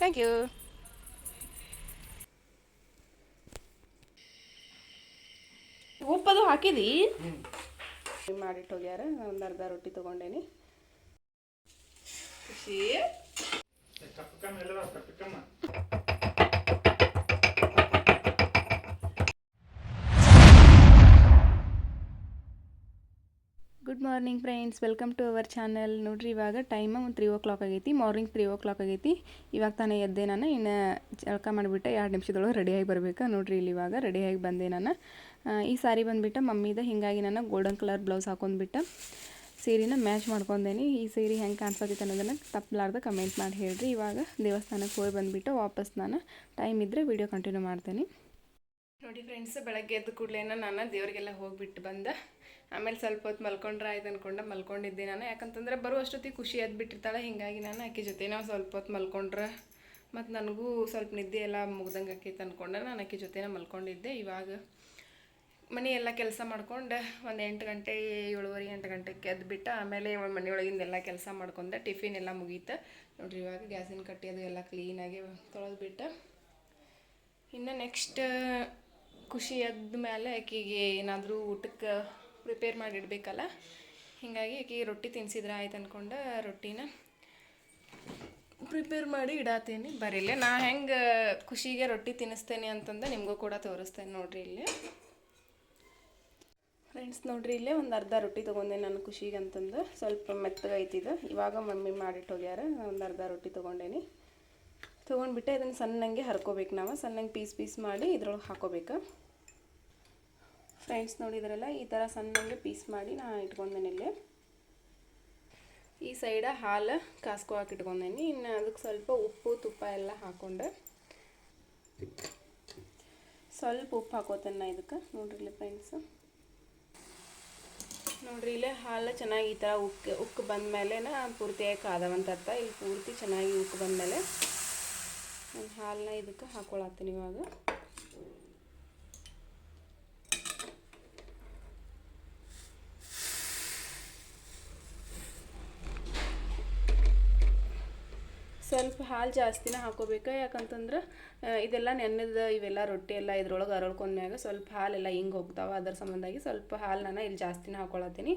Thank you ಉಪ್ಪದು ಹಾಕಿದಿ? ಮಾಡಿಟ್ಟು ಹೋಗ್ಯಾರ ಒಂದು ಅರ್ಧ ರೊಟ್ಟಿ ತೊಗೊಂಡೇನಿ. ಖುಷಿ. Morning friends welcome to our channel ನೋಡ್ರಿ, ಇವಾಗ ಟೈಮ್ ಒಂದು ತ್ರೀ ಓ ಕ್ಲಾಕ್ ಆಗೈತಿ. ಮಾರ್ನಿಂಗ್ ತ್ರೀ ಓ ಕ್ಲಾಕ್ ಆಗೈತಿ. ಇವಾಗ ತಾನೇ ಎದ್ದೆ ನಾನು. ಇನ್ನು ಜಳಕ ಮಾಡಿಬಿಟ್ಟೆ ಎರಡು ನಿಮಿಷದೊಳಗೆ ರೆಡಿಯಾಗಿ ಬರಬೇಕು. ನೋಡ್ರಿ, ಇಲ್ಲಿ ಇವಾಗ ರೆಡಿಯಾಗಿ ಬಂದೆ ನಾನು. ಈ ಸಾರಿ ಬಂದುಬಿಟ್ಟು ಮಮ್ಮಿದ ಹಿಂಗಾಗಿ ನಾನು ಗೋಲ್ಡನ್ ಕಲರ್ ಬ್ಲೌಸ್ ಹಾಕೊಂಡ್ಬಿಟ್ಟು ಸೀರೆನ ಮ್ಯಾಚ್ ಮಾಡ್ಕೊಂಡೇನಿ. ಈ ಸೀರೆ ಹೆಂಗೆ ಕಾಣಿಸೋದಿತ್ತು ಅನ್ನೋದನ್ನು ತಪ್ಪಲಾರ್ದೆ ಕಮೆಂಟ್ ಮಾಡಿ ಹೇಳ್ರಿ. ಇವಾಗ ದೇವಸ್ಥಾನಕ್ಕೆ ಹೋಗಿ ಬಂದುಬಿಟ್ಟು ವಾಪಸ್ ನಾನು ಟೈಮ್ ಇದ್ದರೆ ವೀಡಿಯೋ ಕಂಟಿನ್ಯೂ ಮಾಡ್ತೇನೆ. ನೋಡಿ ಫ್ರೆಂಡ್ಸ್ ಬೆಳಗ್ಗೆ ಎದ್ದ ಕೂಡಲೇ ನಾನು ದೇವರಿಗೆಲ್ಲ ಹೋಗಿಬಿಟ್ಟು ಬಂದೆ. ಆಮೇಲೆ ಸ್ವಲ್ಪ ಹೊತ್ತು ಮಲ್ಕೊಂಡ್ರೆ ಆಯ್ತು ಅಂದ್ಕೊಂಡು ಮಲ್ಕೊಂಡಿದ್ದೆ ನಾನು. ಯಾಕಂತಂದ್ರೆ ಬರುವಷ್ಟೊತ್ತಿಗೆ ಖುಷಿ ಎದ್ದು ಬಿಟ್ಟಿರ್ತಾಳೆ. ಹೀಗಾಗಿ ನಾನು ಆಕೆ ಜೊತೆ ನಾವು ಸ್ವಲ್ಪ ಹೊತ್ತು ಮಲ್ಕೊಂಡ್ರೆ ಮತ್ತು ನನಗೂ ಸ್ವಲ್ಪ ನಿದ್ದೆ ಎಲ್ಲ ಮುಗ್ದಂಗೆ ಆಕೈತೆ ಅಂದ್ಕೊಂಡೆ ನಾನು ಆಕೆ ಜೊತೆನೇ ಮಲ್ಕೊಂಡಿದ್ದೆ. ಇವಾಗ ಮನೆ ಎಲ್ಲ ಕೆಲಸ ಮಾಡ್ಕೊಂಡು ಒಂದು ಎಂಟು ಗಂಟೆ, ಏಳುವರೆ ಎಂಟು ಗಂಟೆಗೆ ಎದ್ಬಿಟ್ಟು ಆಮೇಲೆ ಮನೆಯೊಳಗಿಂದೆಲ್ಲ ಕೆಲಸ ಮಾಡ್ಕೊಂಡೆ ಟಿಫಿನ್ ಎಲ್ಲ ಮುಗೀತು. ನೋಡಿರಿ ಇವಾಗ ಗ್ಯಾಸಿನ ಕಟ್ಟಿ ಅದು ಎಲ್ಲ ಕ್ಲೀನಾಗಿ ತೊಳೆದ್ಬಿಟ್ಟು ಇನ್ನು ನೆಕ್ಸ್ಟ್ ಖುಷಿ ಎದ್ದ ಮೇಲೆ ಆಕೆಗೆ ಏನಾದರೂ ಊಟಕ್ಕೆ ಪ್ರಿಪೇರ್ ಮಾಡಿ ಇಡಬೇಕಲ್ಲ ಹೀಗಾಗಿ ಆಕೆ ರೊಟ್ಟಿ ತಿನ್ಸಿದ್ರೆ ಆಯ್ತು ಅಂದ್ಕೊಂಡು ರೊಟ್ಟಿನ ಪ್ರಿಪೇರ್ ಮಾಡಿ ಇಡಾತೀನಿ. ಬರೀಲೆ ನಾ ಹೆಂಗೆ ಖುಷಿಗೆ ರೊಟ್ಟಿ ತಿನ್ನಿಸ್ತೇನೆ ಅಂತಂದು ನಿಮಗೂ ಕೂಡ ತೋರಿಸ್ತೇನೆ ನೋಡಿರಿ ಇಲ್ಲಿ. ಫ್ರೆಂಡ್ಸ್ ನೋಡಿರಿ ಇಲ್ಲೇ ಒಂದು ಅರ್ಧ ರೊಟ್ಟಿ ತೊಗೊಂಡೆ ನಾನು ಖುಷಿಗೆ ಅಂತಂದು. ಸ್ವಲ್ಪ ಮೆತ್ತಗೈತಿದ್ದು ಇವಾಗ ಮಮ್ಮಿ ಮಾಡಿಟ್ಟು ಹೋಗ್ಯಾರ. ಒಂದು ಅರ್ಧ ರೊಟ್ಟಿ ತೊಗೊಂಡೇನಿ. ತೊಗೊಂಡ್ಬಿಟ್ಟೆ ಇದನ್ನು ಸಣ್ಣಂಗೆ ಹರ್ಕೋಬೇಕು ನಾವು. ಸಣ್ಣಂಗೆ ಪೀಸ್ ಪೀಸ್ ಮಾಡಿ ಇದ್ರೊಳಗೆ ಹಾಕೋಬೇಕು. ಫ್ರೆಂಡ್ಸ್ ನೋಡಿದ್ರಲ್ಲ, ಈ ಥರ ಸಣ್ಣಗೆ ಪೀಸ್ ಮಾಡಿ ನಾ ಇಟ್ಕೊಂಡೇನಿ ಇಲ್ಲಿ. ಈ ಸೈಡ ಹಾಲು ಕಾಸ್ಕೋ ಹಾಕಿ ಇಟ್ಕೊಂಡೇನಿ ಇನ್ನು ಅದಕ್ಕೆ ಸ್ವಲ್ಪ ಉಪ್ಪು, ತುಪ್ಪ ಎಲ್ಲ ಹಾಕ್ಕೊಂಡು. ಸ್ವಲ್ಪ ಉಪ್ಪು ಹಾಕೋತೇನೆ ನಾ ಇದಕ್ಕೆ. ನೋಡ್ರಿ ಫ್ರೆಂಡ್ಸ್. ನೋಡ್ರಿ ಇಲ್ಲೇ ಹಾಲು ಚೆನ್ನಾಗಿ ಈ ಥರ ಉಕ್ಕಿ ಉಕ್ಕು ಬಂದಮೇಲೆ ಪೂರ್ತಿಯಾಗಿ ಕಾದವಂತ ಅರ್ಥ ಇಲ್ಲಿ ಪೂರ್ತಿ ಚೆನ್ನಾಗಿ ಉಕ್ಕು ಬಂದಮೇಲೆ ನಾನು ಹಾಲನ್ನ ಇದಕ್ಕೆ ಹಾಕ್ಕೊಳತ್ತೀನಿ ಇವಾಗ. ಸ್ವಲ್ಪ ಹಾಲು ಜಾಸ್ತಿನೇ ಹಾಕೋಬೇಕು? ಯಾಕಂತಂದ್ರೆ ಇದೆಲ್ಲ ನೆನೆದ ಇವೆಲ್ಲ ರೊಟ್ಟಿ ಎಲ್ಲ ಇದ್ರೊಳಗೆ ಅರಳ್ಕೊಂಡ್ಮ್ಯಾಗ ಸ್ವಲ್ಪ ಹಾಲೆಲ್ಲ ಹಿಂಗೆ ಹೋಗ್ತಾವೆ. ಅದರ ಸಂಬಂಧಾಗಿ ಸ್ವಲ್ಪ ಹಾಲು ನಾನು ಇಲ್ಲಿ ಜಾಸ್ತಿನೇ ಹಾಕೊಳತ್ತೀನಿ.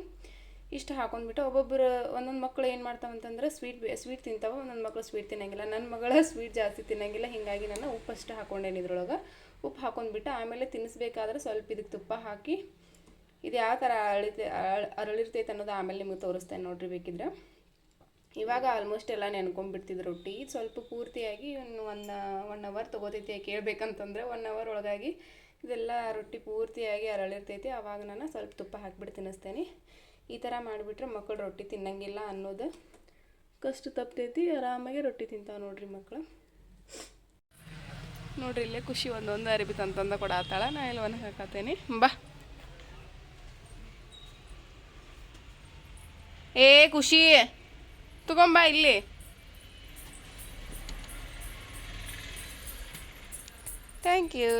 ಇಷ್ಟು ಹಾಕೊಂಡ್ಬಿಟ್ಟು ಒಬ್ಬೊಬ್ಬರು ಒಂದೊಂದು ಮಕ್ಕಳು ಏನು ಮಾಡ್ತಾವಂತಂದ್ರೆ, ಸ್ವೀಟ್ ಸ್ವೀಟ್ ತಿಂತಾವೆ, ಒಂದೊಂದು ಮಕ್ಕಳು ಸ್ವೀಟ್ ತಿನ್ನಂಗಿಲ್ಲ. ನನ್ನ ಮಗಳ ಸ್ವೀಟ್ ಜಾಸ್ತಿ ತಿನ್ನಂಗಿಲ್ಲ, ಹೀಗಾಗಿ ನಾನು ಉಪ್ಪು ಅಷ್ಟು ಹಾಕೊಂಡೇನಿ ಇದ್ರೊಳಗೆ. ಉಪ್ಪು ಹಾಕೊಂಡ್ಬಿಟ್ಟು ಆಮೇಲೆ ತಿನ್ನಿಸ್ಬೇಕಾದ್ರೆ ಸ್ವಲ್ಪ ಇದಕ್ಕೆ ತುಪ್ಪ ಹಾಕಿ ಇದು ಯಾವ ಥರ ಅರಳ್- ಅರಳಿರ್ತೈತೆ ಅನ್ನೋದು ಆಮೇಲೆ ನಿಮಗೆ ತೋರಿಸ್ತೇನೆ ನೋಡ್ರಿ ಬೇಕಿದ್ರೆ. ಇವಾಗ ಆಲ್ಮೋಸ್ಟ್ ಎಲ್ಲ ನೆನ್ಕೊಂಡ್ಬಿಡ್ತಿದ್ರು ರೊಟ್ಟಿ. ಸ್ವಲ್ಪ ಪೂರ್ತಿಯಾಗಿ ಒಂದು ಒನ್ ಒನ್ ಅವರ್ ತೊಗೋತೈತಿ ಕೇಳಬೇಕಂತಂದ್ರೆ ಒನ್ ಅವರ್ ಒಳಗಾಗಿ ಇದೆಲ್ಲ ರೊಟ್ಟಿ ಪೂರ್ತಿಯಾಗಿ ಅರಳಿರ್ತೈತಿ. ಆವಾಗ ನಾನು ಸ್ವಲ್ಪ ತುಪ್ಪ ಹಾಕ್ಬಿಟ್ಟು ತಿನ್ನಿಸ್ತೇನೆ. ಈ ಥರ ಮಾಡಿಬಿಟ್ರೆ ಮಕ್ಕಳು ರೊಟ್ಟಿ ತಿನ್ನಂಗಿಲ್ಲ ಅನ್ನೋದು ಕಷ್ಟ ತಪ್ತೈತಿ. ಆರಾಮಾಗಿ ರೊಟ್ಟಿ ತಿಂತಾವೆ ನೋಡ್ರಿ ಮಕ್ಕಳು ನೋಡ್ರಿ, ಇಲ್ಲೇ ಖುಷಿ ಒಂದೊಂದು ಅರಿಬಿ ತಂತಂದ ಕೊಡತ್ತಾಳ ನಾ ಇಲ್ಲಿ ಒಣ ಹಾಕತ್ತೇನೆ ಬಾ. ಏ ಖುಷಿ. ತಗೊಂಬ ಇಲ್ಲಿ ಥ್ಯಾಂಕ್ ಯು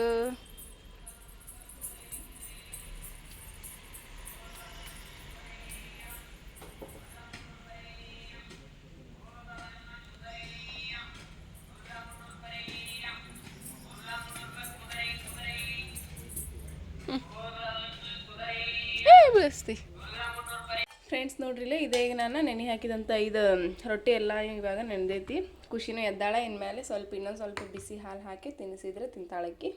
ಬೆಳೆಸ್ತಿ ಫ್ರೆಂಡ್ಸ್ ನೋಡ್ರಿಲ್ಲ ಇದೇ ನಾನು ನೆನೆ ಹಾಕಿದಂಥ ಇದು ರೊಟ್ಟಿ ಎಲ್ಲ ಇವಾಗ ನೆನೆದೈತಿ. ಖುಷಿನೂ ಎದ್ದಾಳ, ಇನ್ಮೇಲೆ ಸ್ವಲ್ಪ ಇನ್ನೊಂದು ಸ್ವಲ್ಪ ಬಿಸಿ ಹಾಲು ಹಾಕಿ ತಿನ್ನಿಸಿದ್ರೆ ತಿಂತಾಳಕ್ಕಿ.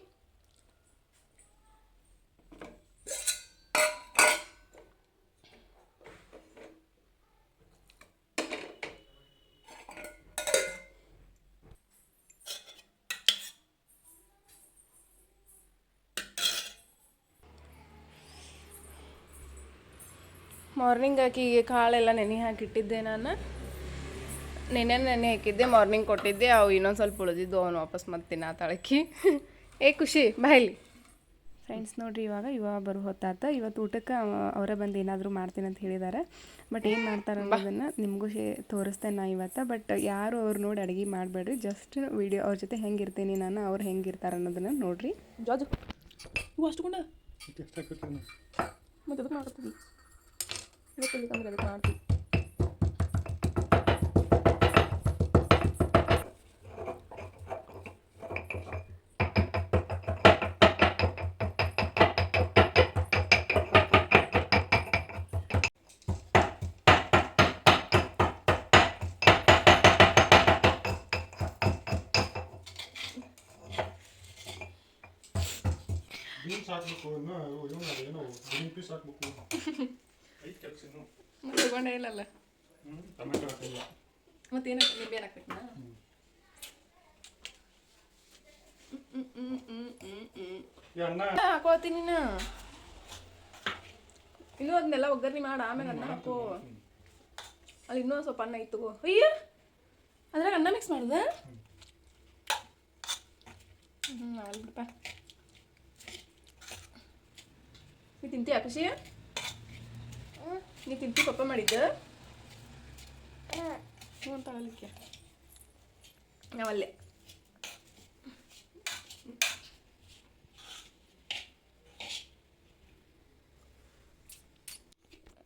ಮಾರ್ನಿಂಗ್ ಆಕಿಗೆ ಕಾಳೆಲ್ಲ ನೆನೆ ಹಾಕಿಟ್ಟಿದ್ದೆ ನಾನು. ನೆನೆ ನೆನೆ ಹಾಕಿದ್ದೆ ಮಾರ್ನಿಂಗ್ ಕೊಟ್ಟಿದ್ದೆ ಅವು ಇನ್ನೊಂದು ಸ್ವಲ್ಪ ಉಳಿದಿದ್ದು ಅವನು ವಾಪಸ್ ಮತ್ತೆ ತಳಕಿ. ಏ ಖುಷಿ ಬಾಯ್ಲಿ ಫ್ರೆಂಡ್ಸ್ ನೋಡ್ರಿ ಇವಾಗ ಇವಾಗ ಬರೋ ಹೊತ್ತಾತ. ಇವತ್ತು ಊಟಕ್ಕೆ ಅವ- ಅವರೇ ಬಂದು ಏನಾದರೂ ಮಾಡ್ತೀನಿ ಅಂತ ಹೇಳಿದ್ದಾರೆ ಬಟ್ ಏನು ಮಾಡ್ತಾರೆ ಅನ್ನೋದನ್ನು ನಿಮಗೂ ಶೇ ತೋರಿಸ್ತೇನೆ ನಾ ಇವತ್ತು. ಬಟ್ ಯಾರು ಅವ್ರು ನೋಡಿ ಅಡುಗೆ ಮಾಡಬೇಡ್ರಿ. ಜಸ್ಟ್ ವಿಡಿಯೋ ಅವ್ರ ಜೊತೆ ಹೆಂಗಿರ್ತೀನಿ ನಾನು ಅವ್ರು ಹೆಂಗಿರ್ತಾರೆ ಅನ್ನೋದನ್ನು ನೋಡ್ರಿ. ಜಾಜು ಇವು ಅಷ್ಟುಕೊಂಡ. Betul kamu kata nanti. Din saat mo ko na, yung nga rin o. Din yung saat mo ko. ಇನ್ನು. ತಗೊಂಡೇ ಇಲ್ಲಲ್ಲ. ಟೊಮೆಟೊ ಹಾಕಿಲ್ಲ ಮತ್ತೇನು ನಿಂಬೆ ಹಾಕ್ಬೇಕು ಹಾಕೋತೀನಿ ನೀನು ಇನ್ನೂ ಅದನ್ನೆಲ್ಲ ಒಗ್ಗರಣೆ ಮಾಡ ಆಮೇಲೆ ಅನ್ನ ಹಾಕೋ. ಅಲ್ಲಿ ಇನ್ನೂ ಸ್ವಲ್ಪ ಅನ್ನ ಇತ್ತು ಅಯ್ಯ ಅದ್ರಾಗ ಅನ್ನ ಮಿಕ್ಸ್ ಮಾಡ್ದೆ? ಹ್ಞೂ ಅಲ್ಲಿ ಬಿಡಪ್ಪ. ತಿಂತೀಯ ಖುಷಿ? ನೀ ತಿಂತಿ ಪಪ್ಪ ಮಾಡಿದ್ದ? ಹ್ಞೂ ಅಂತ ಅಲ್ಲಿಕ್ಕೆ ನಾವಲ್ಲೇ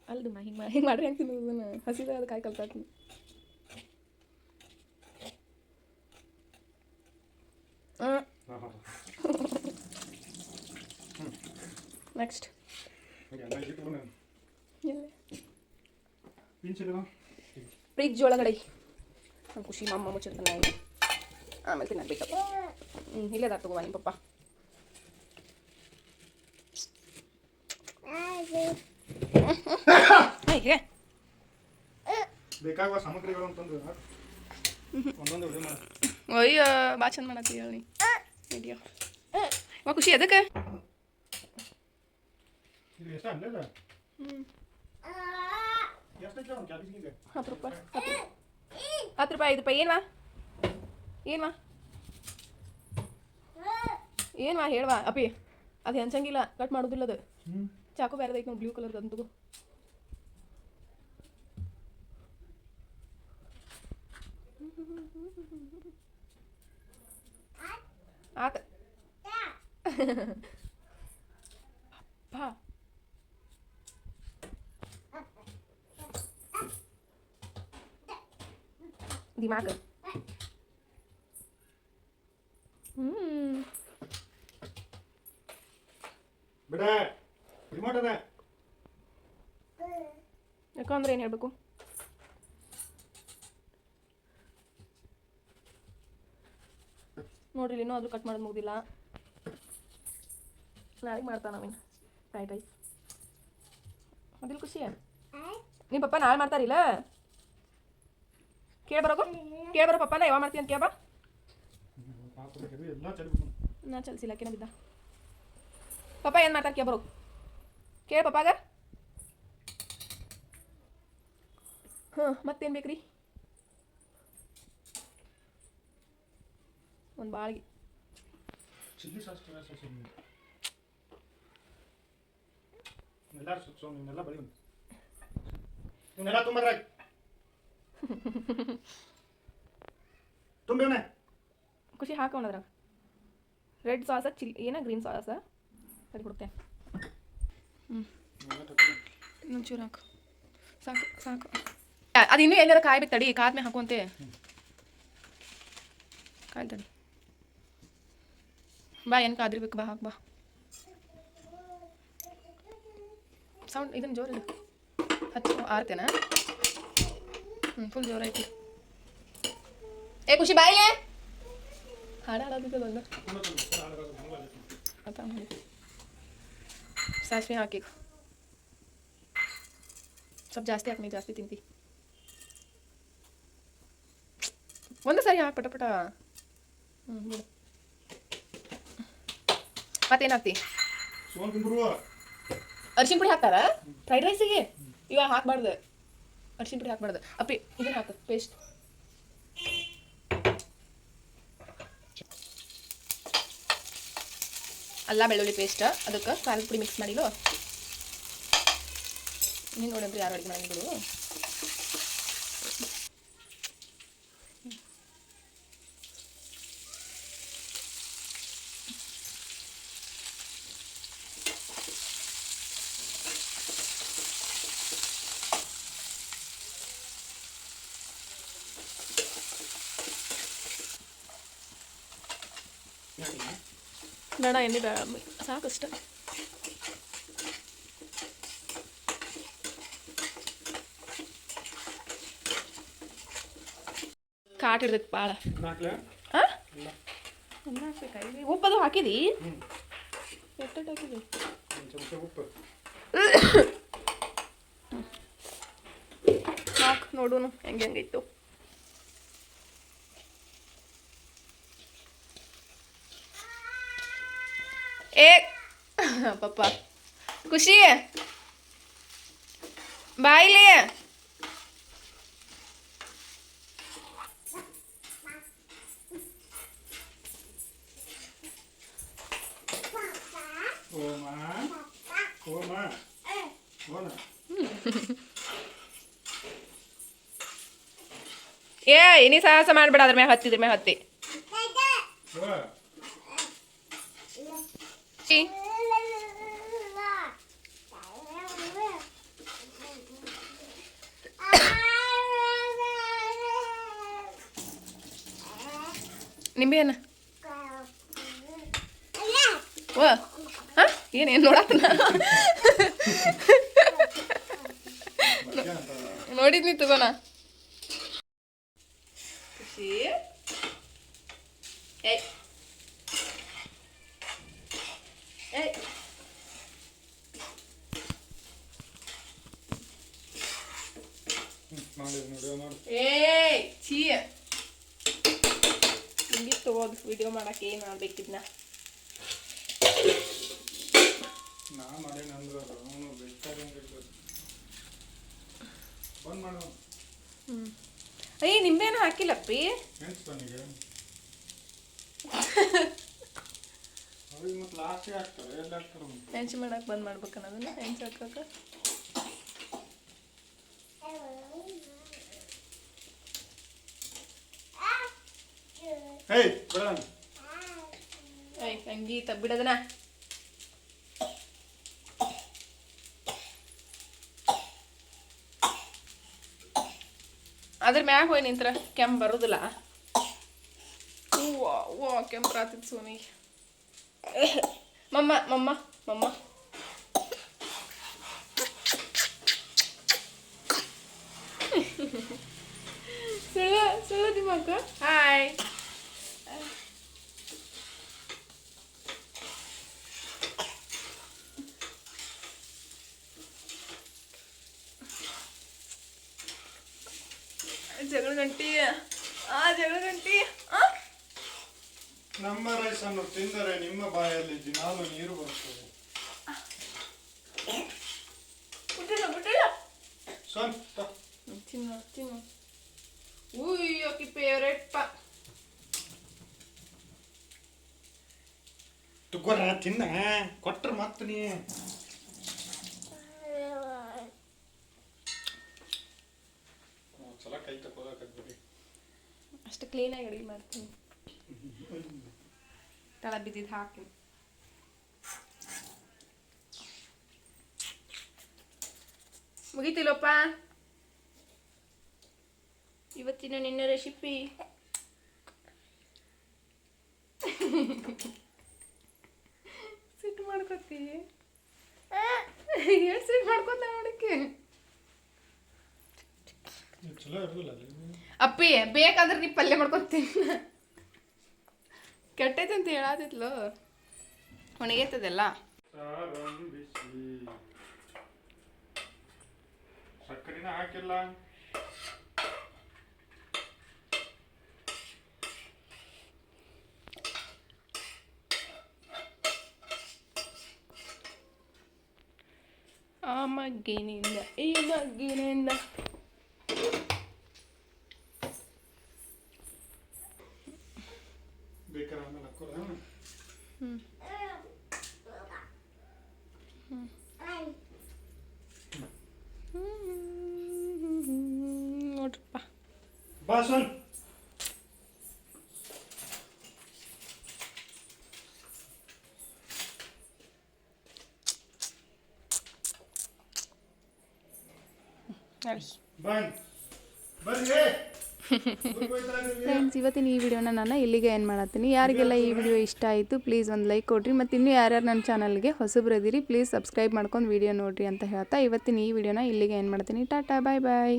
ಅಲ್ದು ಮಾ ಹಿಂಗೆ ಹಿಂಗೆ ಮಾಡ್ರಿ ಹೆಂಗೆ ಅದನ್ನು ಹಸಿದ ಅದು ಕಾಯಿ ಹಾಂ ನೆಕ್ಸ್ಟ್ ಹಾಗೆ ಅನ್ನ ಇಟ್ಟು ನಾನು ಇಲ್ಲ ಬೀನ್ಸ್ ಇಲ್ಲ ಫ್ರಿಜ್ ಒಳಗಡೆ. ನಮ್ಮ ಖುಷಿ ಮಮ್ಮ ಮುಚ್ಚಿರ್ತಾನೆ ಆಮೇಲೆ ತಿನ್ನಬೇಕಪ್ಪ ಹ್ಞೂ ಇಲ್ಲೇ ಅದ ತಗೋ ನಿಮ್ಮ ಪಪ್ಪ. ಹೀಗೆ ಬೇಕಾಗುವ ಸಾಮಗ್ರಿಗಳು ಅಂತಂದು ಒಂದೊಂದು ವಿಡಿಯೋ ಮಾಡಿ. ಅಯ್ಯ ಬಾ ಚಂದ ಮಾಡತ್ತಿ ಹೇಳಿ. ವಿಡಿಯೋ ವಾ ಖುಷಿ ಅದಕ್ಕೆ ಹ್ಞೂ ಹತ್ತು ರೂಪಾಯಿ ಹತ್ತು ಹತ್ತು ರೂಪಾಯಿ ಐದು ರೂಪಾಯಿ ಏನ್ವಾ ಏನ್ವಾ ಏನ್ವಾ ಹೇಳ್ವಾ ಅಪ್ಪಿ ಅದು ಹೆಂಚಂಗಿಲ್ಲ ಕಟ್ ಮಾಡೋದಿಲ್ಲ ಅದು ಚಾಕು ಬೇರೆ ಐತೆ ಬ್ಲೂ ಕಲರ್ ಅಂತಗೂ ಆತ ಬಾ ದಿಮಾಗ ಹ್ಮ್ ಬಿಡ ರಿಮೋಟ್ ಅದ ಯಾಕಂದ್ರೆ ಏನು ಹೇಳ್ಬೇಕು ನೋಡ್ರಿ ಇಲ್ಲಿ ಇನ್ನೂ ಆದ್ರೂ ಕಟ್ ಮಾಡೋದು ಮುಗ್ದಿಲ್ಲ ನಾಳೆಗೆ ಮಾಡ್ತಾನ ನಾವಿನ್ ಫ್ರೈಡ್ ರೈಸ್ ಅದಿಲ್ಲ ಖುಷಿ ನಿಮ್ಮ ಪಪ್ಪ ನಾಳೆ ಮಾಡ್ತಾರಿಲ್ಲ ಕೇಳಿ ಬರೋಕು ಕೇಳಿ ಬರೋ ಯಾವ ಮಾಡ್ತೀನಿ ಅಂತ ಕೇಳ ಬಾ ಪಾತ್ರೆ ಇದು ಎಲ್ಲ ಚಲಿಬೇಕು ನಾ ಚಲಿಸಿಲ್ಲ, ಕೇನ ಬಿದ್ದ. ಪಪ್ಪ ಏನು ಮಾಡ್ತಾರೆ ಕೇಳ ಬರೋ ಕೇಳ ಪಪ್ಪಾಗ. ಹಾಂ ಮತ್ತೇನು ಬೇಕ್ರಿ? ಒಂದು ಬಾಳಿಗೆ. ಚಿಲ್ಲಿ ಸಾಸ್ ತರ ಸಾಸ್ ಎಲ್ಲಾರು ಸುತ್ತೋ ನಿನ್ನೆಲ್ಲ ಬಳಿ ಇವನ್ನೆಲ್ಲ ತುಂಬ್ರ ತುಂಬೇವನೆ ಹಾಕೋಣ ಹಾಕೋಣದ್ರಾಗ ರೆಡ್ ಸಾಸ ಚಿಲ್ಲಿ ಏನ ಗ್ರೀನ್ ಸಾಸ ಸರಿ ಕೊಡ್ತೆ ಹ್ಞೂ ಇನ್ನೊಂಚೂರು ಹಾಕು. ಸಾಕು ಸಾಕು. ಅದು ಇನ್ನೂ ಎಲ್ಲಾರ ಕಾಯ್ಬೇಕು ತಡಿ ಕಾದ್ಮೇಲೆ ಹಾಕುವಂತೆ. ಕಾಯ್ ತಡಿ. ಬಾ ಏನು ಕಾದಿರ್ಬೇಕು ಬಾ ಹಾಕು ಬಾ. ಸೌಂಡ್ ಇದನ್ನು ಜೋರಿಲ್ಲ ಇಡು. ಹಚ್ಚು ಆರ್ತೇನಾ ಹ್ಞೂ ಫುಲ್ ಜೋರು ಐತಿ ಏ ಖುಷಿ ಬಾಯಿಲೆ ಹಾಡು ಹಾಡೋದಿದ್ದು ಒಂದು ಆತ ಮಾಡಿ ಸಾಸಿವೆ ಹಾಕಿ ಸ್ವಲ್ಪ ಜಾಸ್ತಿ ಹಾಕಿ ನೀ ಜಾಸ್ತಿ ತಿಂತಿ ಒಂದು ಸರಿ ಹಾಕಿ ಪಟ ಪಟ ಹ್ಞೂ ಬಿಡು ಮತ್ತೇನು ಹಾಕ್ತಿ ಸೋನ್ ಕುಂಬ್ರು ಅರ್ಶಿನ ಪುಡಿ ಹಾಕ್ತಾರ ಫ್ರೈಡ್ ರೈಸಿಗೆ ಇವಾಗ ಹಾಕ್ಬಾರ್ದು ಅರ್ಶಿನ ಪುಡಿ ಹಾಕ್ಬಾರ್ದು. ಅಪ್ಪಿ, ಇದನ್ನ ಹಾಕು ಪೇಸ್ಟ್ ಅಲ್ಲ, ಬೆಳ್ಳುಳ್ಳಿ ಪೇಸ್ಟ್ ಅದಕ್ಕೆ ಖಾರದ ಪುಡಿ ಮಿಕ್ಸ್ ಮಾಡಿಲು ನೀನು ನೋಡಿದ್ರೆ ಯಾರು ಅಡುಗೆ ಮಾಡಿ ಬಿಡು ಎಣ್ಣೆ ಬೇಡ ಸಾಕಷ್ಟ. ಕಾಟ ಇರ್ತೈತಿ ಭಾಳ ಉಪ್ಪದು ಹಾಕಿದಿ? ಎಷ್ಟೆಷ್ಟು ಹಾಕಿದ್ರಿ ಒಂದು ಉಪ್ಪು. ಹಾಕ್ ನೋಡೋನು ಹೆಂಗೆ ಹೆಂಗೈತು ಏ ಪಪ್ಪ ಖುಷಿ. ಬಾಯಿಲಿ ಏ ಇನಿ ಸಾಹಸ ಮಾಡ್ಬೇಡ ಅದ್ರ ಮ್ಯಾಗ ಹತ್ತಿದ್ರ ಮ್ಯಾಗ ಹತ್ತಿ. ಓ ನಿಂಬೆಹಣ್ಣ. ಓ ಹಾ? ಏನೇನು ನೋಡತ್ತ ನೋಡಿದ್ನಿ ತಗೋಣ. ಖುಷಿ ಏ ಮಾಡಿದ್ ನೋಡಿ ಮಾಡು ಏಯ್ ಛೀ ಹಿಂಗೆ ತಗೋದು ವಿಡಿಯೋ ಮಾಡಕ್ಕೆ ಏನು ಮಾಡ್ಬೇಕಿದ್ನ ನಾ ಮಾಡೇನ ಅಂದ್ರೆ ಅವನು ಬೇಕಾದಂಗೆ ಬಂದ್ ಮಾಡು ಅಯ್ಯ ನಿಂಬೆನ ಹಾಕಿಲ್ಲಪ್ಪಿ ನೆನ್ಸ್ ಬನ್ನಿಗೆ ಅವ್ರಿಗೆ ಮತ್ತೆ ಲಾಸ್ಟಿಗೆ ಹಾಕ್ತಾರೆ ಅಯ್ಯ ಹಾಕ್ತಾರೆ ಹಾಕಿಲ್ಲಪ್ಪಿ ಹೆಂಚು ಮಾಡಕ್ಕೆ ಬಂದ್ ಮಾಡ್ಬೇಕನ್ನೋದನ್ನ ಹೆಂಚು ಹಾಕಕ್ಕೆ? Hey, ಬೇಡ. ಸಂಗೀತ ಬಿಡದನ ಅದ್ರ ಮ್ಯಾಗ ಹೋಯ್ ನಿಂತ್ರ ಕೆಂಪ್ ಬರುದಿಲ್ಲ. ಓ ವಾ ಕೆಂಪ್ ರಾತಿದ್ ಸೋನಿ. ಮಮ್ಮ ಮಮ್ಮ ಮಮ್ಮ. ಸುಳ್ಳು ಸುಳ್ಳು ನಿಮ್ಮ ಹಾಯ್ ಜಗಳ ಗಂಟಿ ಆ ಜಗಳ ಗಂಟಿ ನಮ್ಮ ನಮ್ಮ ಅನ್ನು ತಿಂದರೆ ನಿಮ್ಮ ಬಾಯಲ್ಲಿ ದಿನಾಲು ನೀರು ಬರುತ್ತದೆ. ಬಿಟ್ಟಿಲ್ಲ ಬಿಟ್ಟಿಲ್ಲ ಸ್ವಂತ. ತಿನ್ನು ತಿನ್ನು. ಉಯ್ಯೋ ಕಿ ಫೇವ್ರೆಟ್ ಪ ತುಗೋರ ತಿನ್ನ ಕೊಟ್ರ ಮತ್ತೆ ನೀ. ಕ್ಲೀನಾಗಿ ಅಡುಗೆ ಮಾಡ್ತೀನಿ. ತಳ ಬಿದ್ದಿದ್ದು ಹಾಕಿ. ಮುಗಿತಿಲ್ಲಪ್ಪ? ಇವತ್ತಿನ ನಿನ್ನ ರೆಸಿಪಿ. ಸಿಟ್ಟು ಮಾಡ್ಕೋತಿ. ಎಷ್ಟು ಸಿಟ್ಟು ಮಾಡ್ಕೋತ ನೋಡಕ್ಕೆ ಚಲೋ ಇರೋದಿಲ್ಲ ಅಲ್ಲಿ. ಅಪ್ಪಿ ಬೇಕಂದ್ರೆ ನೀ ಪಲ್ಯ ಮಾಡ್ಕೊತೀನಿ ಕೆಟ್ಟೈತೆ ಅಂತ ಹೇಳಾತಿತ್ಲು ಒಣಗೈತದೆಲ್ಲ. ಸಕ್ಕರೆನ ಹಾಕಿಲ್ಲ. ಆ ಮಗ್ಗಿನಿಂದ ಈ ಮಗ್ಗಿನಿಂದ. ಬಾ one. ಫ್ರೆಂಡ್ಸ್ ಇವತ್ತಿನ ಈ ವಿಡಿಯೋನ ನಾನು ಇಲ್ಲಿಗೆ ಏನು ಮಾಡತ್ತೀನಿ. ಯಾರಿಗೆಲ್ಲ ಈ ವಿಡಿಯೋ ಇಷ್ಟ ಆಯಿತು ಪ್ಲೀಸ್ ಒಂದು ಲೈಕ್ ಕೊಡ್ರಿ. ಮತ್ತು ಇನ್ನೂ ಯಾರ್ಯಾರು ನನ್ನ ಚಾನಲ್ಗೆ ಹೊಸಬ್ರದಿರಿ ಪ್ಲೀಸ್ ಸಬ್ಸ್ಕ್ರೈಬ್ ಮಾಡ್ಕೊಂಡು ವಿಡಿಯೋ ನೋಡ್ರಿ ಅಂತ ಹೇಳ್ತಾ ಇವತ್ತಿನ ಈ ವಿಡಿಯೋನ ಇಲ್ಲಿಗೆ ಏನು ಮಾಡ್ತೀನಿ. ಟಾಟಾ ಬಾಯ್ ಬಾಯ್